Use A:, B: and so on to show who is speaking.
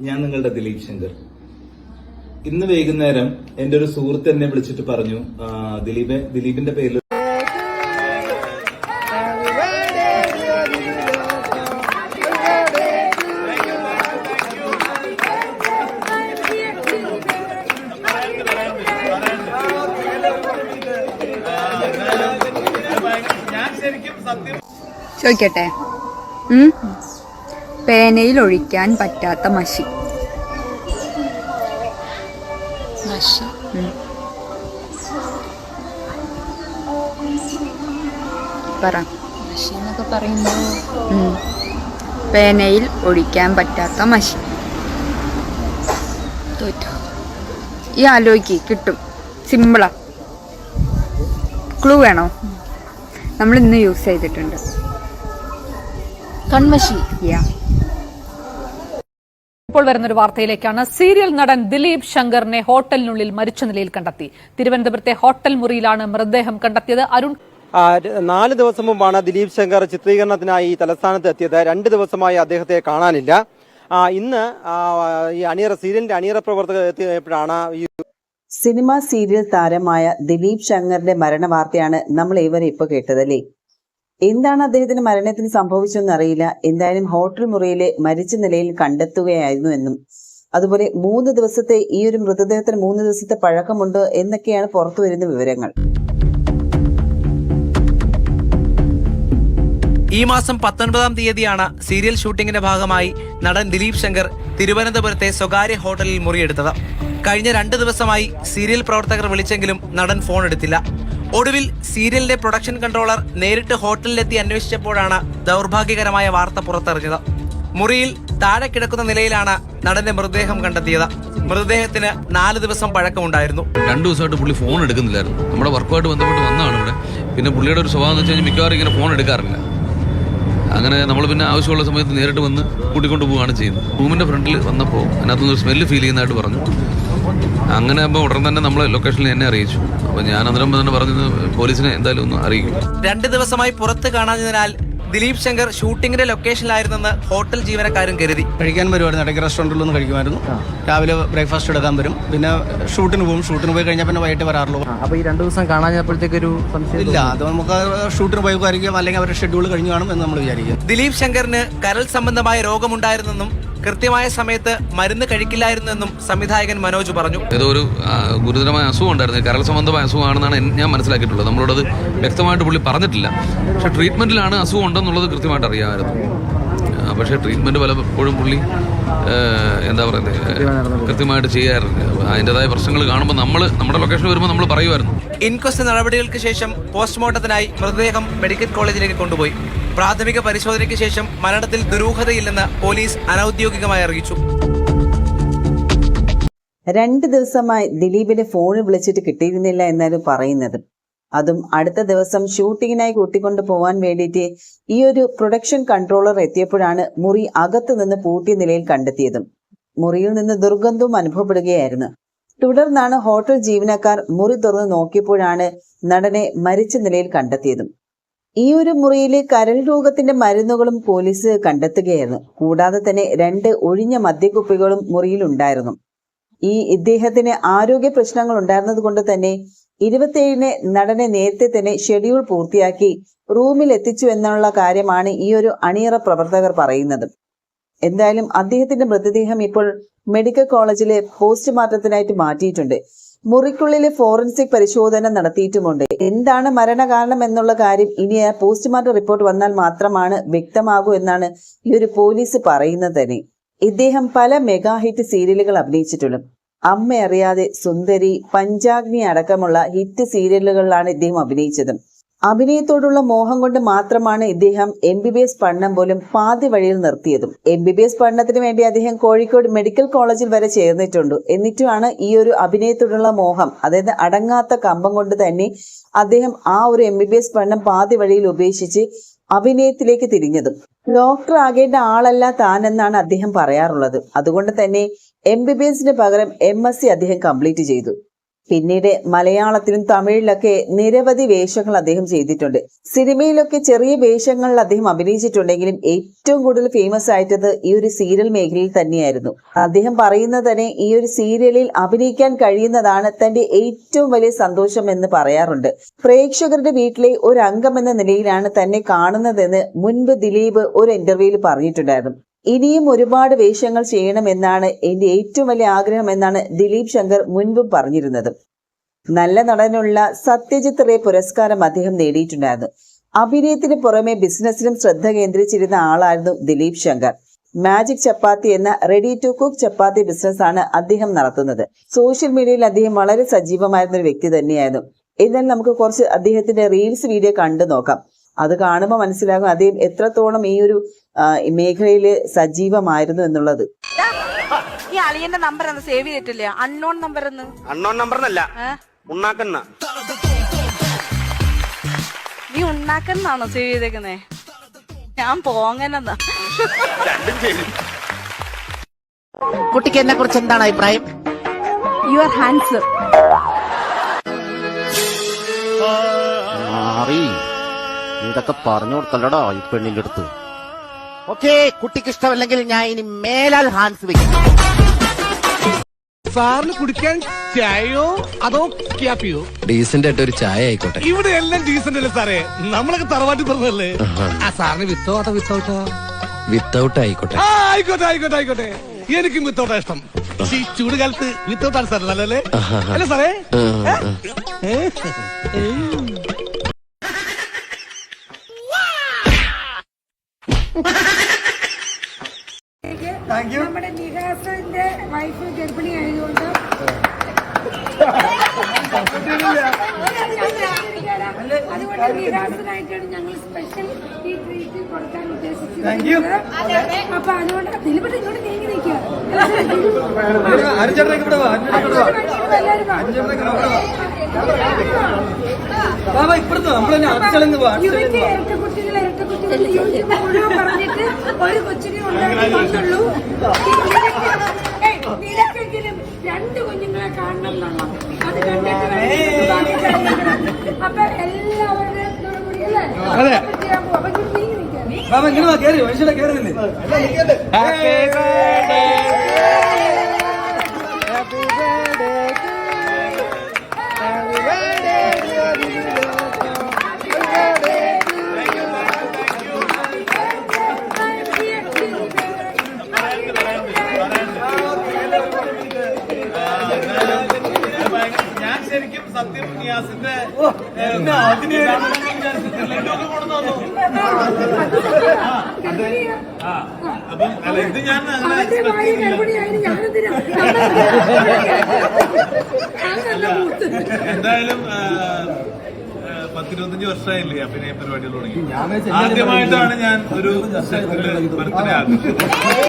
A: ഞാൻ നിങ്ങളുടെ ദിലീപ് ശങ്കർ ഇന്ന് വൈകുന്നേരം എന്റെ ഒരു സുഹൃത്ത് എന്നെ വിളിച്ചിട്ട് പറഞ്ഞു ദിലീപ് ദിലീപിന്റെ പേരിൽ
B: ചോദിക്കട്ടെ? പേനയിൽ ഒഴിക്കാൻ പറ്റാത്ത മഷി.
C: മഷി.
B: പറ.
C: മഷി എന്നൊക്കെ പറയുമ്പോൾ
B: പേനയിൽ ഒഴിക്കാൻ പറ്റാത്ത മഷി.
C: തോറ്റു?
B: ഈ ആലോചിക്ക് കിട്ടും. സിമ്പിളാ. ക്ലൂ വേണോ? നമ്മൾ ഇന്ന് യൂസ് ചെയ്തിട്ടുണ്ട്.
C: കൺമഷി?
B: യാ
D: ഇപ്പോൾ വരുന്നൊരു വാർത്തയിലേക്കാണ്. സീരിയൽ നടൻ ദിലീപ് ശങ്കറിനെ ഹോട്ടലിനുള്ളിൽ മരിച്ച നിലയിൽ കണ്ടെത്തി. തിരുവനന്തപുരത്തെ ഹോട്ടൽ മുറിയിലാണ് മൃതദേഹം കണ്ടെത്തിയത്. അരുൺ
E: നാല് ദിവസം മുമ്പാണ് ദിലീപ് ശങ്കർ ചിത്രീകരണത്തിനായി ഈ തലസ്ഥാനത്ത് എത്തിയത്. രണ്ട് ദിവസമായി അദ്ദേഹത്തെ കാണാനില്ല. ഇന്ന് ഈ അണിയറ സീരിയലിന്റെ അണിയറ പ്രവർത്തകർ എത്തിയപ്പോഴാണ് ഈ
F: സിനിമ സീരിയൽ താരമായ ദിലീപ് ശങ്കറിന്റെ മരണ വാർത്തയാണ് നമ്മൾ ഇവരെ ഇപ്പൊ കേട്ടതല്ലേ? എന്താണ് അദ്ദേഹത്തിന് മരണത്തിന് സംഭവിച്ചതെന്ന് അറിയില്ല. എന്തായാലും ഹോട്ടൽ മുറിയിലെ മരിച്ച നിലയിൽ കണ്ടെത്തുകയായിരുന്നു എന്നും. അതുപോലെ മൂന്ന് ദിവസത്തെ ഈ ഒരു മൃതദേഹത്തിന് മൂന്ന് ദിവസത്തെ പഴക്കമുണ്ട് എന്നൊക്കെയാണ് പുറത്തു വരുന്ന വിവരങ്ങൾ.
G: ഈ മാസം പത്തൊൻപതാം തീയതിയാണ് സീരിയൽ ഷൂട്ടിംഗിന്റെ ഭാഗമായി നടൻ ദിലീപ് ശങ്കർ തിരുവനന്തപുരത്തെ സ്വകാര്യ ഹോട്ടലിൽ മുറിയെടുത്തത്. കഴിഞ്ഞ രണ്ട് ദിവസമായി സീരിയൽ പ്രവർത്തകർ വിളിച്ചെങ്കിലും നടൻ ഫോൺ എടുത്തില്ല ഒടുവിൽ സീരിയലിന്റെ പ്രൊഡക്ഷൻ കൺട്രോളർ നേരിട്ട് ഹോട്ടലിലെത്തി അന്വേഷിച്ചപ്പോഴാണ് ദൗർഭാഗ്യകരമായ വാർത്ത പുറത്തറിഞ്ഞത് മുറിയിൽ താഴെ കിടക്കുന്ന നിലയിലാണ് നടന്റെ മൃതദേഹം കണ്ടെത്തിയത്. മൃതദേഹത്തിന് നാല് ദിവസം പഴക്കമുണ്ടായിരുന്നു.
H: രണ്ടു ദിവസമായിട്ട് പുള്ളി ഫോൺ എടുക്കുന്നില്ലായിരുന്നു. നമ്മുടെ വർക്കുമായിട്ട് ബന്ധപ്പെട്ട് വന്നതാണ് ഇവിടെ. പിന്നെ പുള്ളിയുടെ ഒരു സ്വഭാവം എന്ന് വെച്ച് കഴിഞ്ഞാൽ മിക്കവാറും ഇങ്ങനെ ഫോൺ എടുക്കാറില്ല. അങ്ങനെ നമ്മൾ പിന്നെ ആവശ്യമുള്ള സമയത്ത് നേരിട്ട് വന്ന് കൂട്ടിക്കൊണ്ട് പോവുകയാണ് ചെയ്യുന്നത്. റൂമിന്റെ ഫ്രണ്ടിൽ വന്നപ്പോൾ അതിനകത്തുനിന്ന് സ്മെല്ല് ഫീൽ ചെയ്യുന്നതായിട്ട് പറഞ്ഞു. അങ്ങനെ ആകുമ്പോൾ ഉടൻ തന്നെ നമ്മൾ ലൊക്കേഷനിൽ എന്നെ അറിയിച്ചു. അപ്പോൾ ഞാൻ അന്നേരം തന്നെ പറഞ്ഞത് പോലീസിനെ എന്തായാലും ഒന്ന് അറിയിക്കും.
G: രണ്ട് ദിവസമായി പുറത്ത് കാണാഞ്ഞതിനാൽ ദിലീപ് ശങ്കർ ഷൂട്ടിങ്ങിന്റെ ലൊക്കേഷനിലായിരുന്നെന്ന് ഹോട്ടൽ ജീവനക്കാരും കരുതി.
I: കഴിക്കാൻ വരുമായിരുന്നു ഇടയ്ക്ക് റെസ്റ്റോറന്റിൽ ഒന്ന് കഴിക്കുമായിരുന്നു. രാവിലെ ബ്രേക്ക്ഫാസ്റ്റ് എടുക്കാൻ വരും. പിന്നെ ഷൂട്ടിന് പോകും. ഷൂട്ടിന് പോയി കഴിഞ്ഞാൽ പിന്നെ വൈകിട്ട് വരാറുള്ളൂ.
E: അപ്പോൾ ഈ രണ്ട് ദിവസം കാണാഞ്ഞപ്പോഴത്തേക്കൊരു
I: ഇല്ല അത് നമുക്ക് ഷൂട്ടിന് പോയി പോയിരിക്കും അല്ലെങ്കിൽ അവരുടെ ഷെഡ്യൂൾ കഴിഞ്ഞു കാണും എന്ന് നമ്മൾ വിചാരിക്കും.
G: ദിലീപ് ശങ്കറിന് കരൾ സംബന്ധമായ രോഗമുണ്ടായിരുന്നെന്നും കൃത്യമായ സമയത്ത് മരുന്ന് കഴിക്കില്ലായിരുന്നെന്നും സംവിധായകൻ മനോജ് പറഞ്ഞു.
H: ഏതോ ഒരു ഗുരുതരമായ അസുഖം ഉണ്ടായിരുന്നു. കരൾ സംബന്ധമായ അസുഖമാണെന്നാണ് ഞാൻ മനസ്സിലാക്കിയിട്ടുള്ളത്. നമ്മളോടത് വ്യക്തമായിട്ട് പുള്ളി പറഞ്ഞിട്ടില്ല. പക്ഷെ ട്രീറ്റ്മെന്റിലാണ് അസുഖം ഉണ്ടെന്നുള്ളത് കൃത്യമായിട്ട് അറിയാമായിരുന്നു. പക്ഷേ ട്രീറ്റ്മെന്റ് പലപ്പോഴും പുള്ളി എന്താ പറയുന്നത് കൃത്യമായിട്ട് ചെയ്യാറുണ്ട്. അതിന്റെതായ പ്രശ്നങ്ങൾ കാണുമ്പോൾ നമ്മൾ നമ്മുടെ ലൊക്കേഷൻ വരുമ്പോൾ നമ്മൾ പറയുമായിരുന്നു.
G: ഇൻക്വസ്റ്റ് നടപടികൾക്ക് ശേഷം പോസ്റ്റ്മോർട്ടത്തിനായി മൃതദേഹം മെഡിക്കൽ കോളേജിലേക്ക് കൊണ്ടുപോയി. പ്രാഥമിക പരിശോധനയ്ക്ക് ശേഷം മരണത്തിൽ ദുരൂഹതയില്ലെന്ന് പോലീസ് അനൌദ്യോഗികമായി അറിയിച്ചു.
F: രണ്ട് ദിവസമായി ദിലീപിനെ ഫോണിൽ വിളിച്ചിട്ട് കിട്ടിയിരുന്നില്ല എന്നാണ് പറയുന്നത്. അതും അടുത്ത ദിവസം ഷൂട്ടിങ്ങിനായി കൂട്ടിക്കൊണ്ട് പോവാൻ വേണ്ടിയിട്ട് ഈ ഒരു പ്രൊഡക്ഷൻ കൺട്രോളർ എത്തിയപ്പോഴാണ് മുറി അകത്തു നിന്ന് പൂട്ടിയ നിലയിൽ കണ്ടെത്തിയതും. മുറിയിൽ നിന്ന് ദുർഗന്ധവും അനുഭവപ്പെടുകയായിരുന്നു. തുടർന്നാണ് ഹോട്ടൽ ജീവനക്കാർ മുറി തുറന്ന് നോക്കിയപ്പോഴാണ് നടനെ മരിച്ച നിലയിൽ കണ്ടെത്തിയതും. ഈ ഒരു മുറിയിൽ കരൾ രോഗത്തിന്റെ മരുന്നുകളും പോലീസ് കണ്ടെത്തുകയായിരുന്നു. കൂടാതെ തന്നെ രണ്ട് ഒഴിഞ്ഞ മദ്യക്കുപ്പികളും മുറിയിലുണ്ടായിരുന്നു. ഈ ഇദ്ദേഹത്തിന് ആരോഗ്യ പ്രശ്നങ്ങൾ ഉണ്ടായിരുന്നത് കൊണ്ട് തന്നെ ഇരുപത്തിയേഴിന് നടനെ നേരത്തെ തന്നെ ഷെഡ്യൂൾ പൂർത്തിയാക്കി റൂമിൽ എത്തിച്ചു എന്നുള്ള കാര്യമാണ് ഈ ഒരു അണിയറ പ്രവർത്തകർ പറയുന്നത്. എന്തായാലും അദ്ദേഹത്തിന്റെ മൃതദേഹം ഇപ്പോൾ മെഡിക്കൽ കോളേജിലെ പോസ്റ്റ്മോർട്ടത്തിനായിട്ട് മാറ്റിയിട്ടുണ്ട്. മുറിക്കുള്ളിലെ ഫോറൻസിക് പരിശോധന നടത്തിയിട്ടുമുണ്ട്. എന്താണ് മരണകാരണം എന്നുള്ള കാര്യം ഇനി പോസ്റ്റ്മോർട്ടം റിപ്പോർട്ട് വന്നാൽ മാത്രമാണ് വ്യക്തമാകൂ എന്നാണ് ഈ ഒരു പോലീസ് പറയുന്നത് തന്നെ. ഇദ്ദേഹം പല മെഗാ ഹിറ്റ് സീരിയലുകൾ അഭിനയിച്ചിട്ടുള്ളൂ. അമ്മ അറിയാതെ സുന്ദരി പഞ്ചാഗ്നി അടക്കമുള്ള ഹിറ്റ് സീരിയലുകളിലാണ് ഇദ്ദേഹം അഭിനയിച്ചത്. അഭിനയത്തോടുള്ള മോഹം കൊണ്ട് മാത്രമാണ് ഇദ്ദേഹം എം ബി ബി എസ് പഠനം പോലും പാതി വഴിയിൽ നിർത്തിയതും. എം ബി ബി എസ് പഠനത്തിന് വേണ്ടി അദ്ദേഹം കോഴിക്കോട് മെഡിക്കൽ കോളേജിൽ വരെ ചേർന്നിട്ടുണ്ട്. എന്നിട്ടുമാണ് ഈ ഒരു അഭിനയത്തോടുള്ള മോഹം അതായത് അടങ്ങാത്ത കമ്പം കൊണ്ട് തന്നെ അദ്ദേഹം ആ ഒരു എം ബി ബി എസ് പഠനം പാതി വഴിയിൽ ഉപേക്ഷിച്ച് അഭിനയത്തിലേക്ക് തിരിഞ്ഞതും. ഡോക്ടർ ആകേണ്ട ആളല്ല താനെന്നാണ് അദ്ദേഹം പറയാറുള്ളത്. അതുകൊണ്ട് തന്നെ എം ബി ബി എസിന് പകരം എം എസ് സി അദ്ദേഹം കംപ്ലീറ്റ് ചെയ്തു. പിന്നീട് മലയാളത്തിലും തമിഴിലൊക്കെ നിരവധി വേഷങ്ങൾ അദ്ദേഹം ചെയ്തിട്ടുണ്ട്. സിനിമയിലൊക്കെ ചെറിയ വേഷങ്ങളിൽ അദ്ദേഹം അഭിനയിച്ചിട്ടുണ്ടെങ്കിലും ഏറ്റവും കൂടുതൽ ഫേമസ് ആയിട്ടത് ഈ ഒരു സീരിയൽ മേഖലയിൽ തന്നെയായിരുന്നു. അദ്ദേഹം പറയുന്നത് തന്നെ ഈ ഒരു സീരിയലിൽ അഭിനയിക്കാൻ കഴിയുന്നതാണ് തന്റെ ഏറ്റവും വലിയ സന്തോഷം എന്ന് പറയാറുണ്ട്. പ്രേക്ഷകരുടെ വീട്ടിലെ ഒരു അംഗം എന്ന നിലയിലാണ് തന്നെ കാണുന്നതെന്ന് മുൻപ് ദിലീപ് ഒരു ഇന്റർവ്യൂവിൽ പറഞ്ഞിട്ടുണ്ടായിരുന്നു. ഇനിയും ഒരുപാട് വേഷങ്ങൾ ചെയ്യണമെന്നാണ് എന്റെ ഏറ്റവും വലിയ ആഗ്രഹം എന്നാണ് ദിലീപ് ശങ്കർ മുൻപ് പറഞ്ഞിരുന്നത്. നല്ല നടനുള്ള സത്യജിത് റേ പുരസ്കാരം അദ്ദേഹം നേടിയിട്ടുണ്ടായിരുന്നു. അഭിനയത്തിന് പുറമെ ബിസിനസ്സിലും ശ്രദ്ധ കേന്ദ്രീകരിച്ചിരുന്ന ആളായിരുന്നു ദിലീപ് ശങ്കർ. മാജിക് ചപ്പാത്തി എന്ന ready to cook chapati business ആണ് അദ്ദേഹം നടത്തുന്നത്. സോഷ്യൽ മീഡിയയിൽ അദ്ദേഹം വളരെ സജീവമായിരുന്ന ഒരു വ്യക്തി തന്നെയായിരുന്നു. എന്നാൽ നമുക്ക് കുറച്ച് അദ്ദേഹത്തിന്റെ റീൽസ് വീഡിയോ കണ്ടു നോക്കാം. അത് കാണുമ്പോൾ മനസ്സിലാകും അദ്ദേഹം എത്രത്തോളം ഈ ഒരു മേഖലയിൽ സജീവമായിരുന്നു എന്നുള്ളത്.
J: ഈ അളിയന്റെ നമ്പർ ഒന്ന് സേവ് ചെയ്തിട്ടില്ല? അൺനോൺ നമ്പർ അൺനോൺ
I: നമ്പർ എന്നല്ല. ഉണ്ണാക്കണ്ണ
J: നീ ഉണ്ടാക്കുന്നാണോ സേവ് ചെയ്തേക്കുന്നേ? ഞാൻ പോങ്ങനെന്നാ
K: കുട്ടിക്ക് എന്നെ കുറിച്ച് എന്താണ് അഭിപ്രായം?
J: യു ആർ ഹാൻഡ്സം
K: മാറി. ഇതൊക്കെ പറഞ്ഞു കൊടുക്കല്ലടാ ഈ പെണ്ണിന്റെ അടുത്ത് ഓക്കെ കുട്ടിക്ക് ഇഷ്ടമല്ലെങ്കിൽ ഞാൻ ഇനി മേലാൽ ഹാൻസ് വെക്കും.
I: സാറിന് കുടിക്കാൻ ചായയോ അതോ ക്യാപ്പിയോ?
H: ഡീസന്റ് ആയിട്ട് ഒരു ചായ ആയിക്കോട്ടെ.
I: ഇവിടെ എല്ലാം ഡീസന്റ് അല്ലേ സാറേ? നമ്മളൊക്കെ തറവാട്ടി പറഞ്ഞല്ലേ ആ സാറിന് വിത്തോ അതോ വിത്തൗട്ടോ?
H: വിത്തൗട്ട് ആയിക്കോട്ടെ.
I: ആയിക്കോട്ടെ ആയിക്കോട്ടെ ആയിക്കോട്ടെ. എനിക്കും വിത്തൗട്ടാ ഇഷ്ടം. ഈ ചൂട് കാലത്ത് വിത്തൗട്ടാണ് സാറേ നല്ലല്ലേ അല്ലേ സാറേ?
J: നമ്മുടെ നിഹാസിന്റെ വൈഫ് ഗർഭിണി ആയതുകൊണ്ട് അതുകൊണ്ട് നിഹാസിനായിട്ടാണ് ഞങ്ങൾ സ്പെഷ്യൽ ഈ ട്രീറ്റ് കൊടുക്കാൻ ഉദ്ദേശിച്ചിരിക്കുന്നത്. അപ്പൊ അതുകൊണ്ട് ദിലീപ് ഇങ്ങോട്ട് നീങ്ങി നിൽക്കുക യുവതി ഇരട്ടക്കുട്ടികൾ ഇരട്ടക്കുട്ടികൾ യൂട്യൂബ് മുഴുവൻ പറഞ്ഞിട്ട് ഒരു കൊച്ചിനെ ഉണ്ടാക്കി നിനക്കെങ്കിലും രണ്ട് കുഞ്ഞുങ്ങളെ കാണണം എന്നുള്ള അത് കണ്ടിട്ട് വേണം. അപ്പൊ എല്ലാവരുടെയും കൂടെ അല്ലേ?
I: അതെ.
J: ചെയ്യാൻ പോവാ. അപ്പൊ മനുഷ്യനെ.
A: ഞാൻ സത്യം നിയാസിന്റെ അപ്പം അല്ല ഇത് ഞാൻ എന്തായാലും പത്തിരുപത്തഞ്ച് വർഷമായില്ലേ അഭിനയ പരിപാടികൾ തുടങ്ങി. ആദ്യമായിട്ടാണ് ഞാൻ ഒരു ബർത്ത്ഡേ ആക്കുന്നത്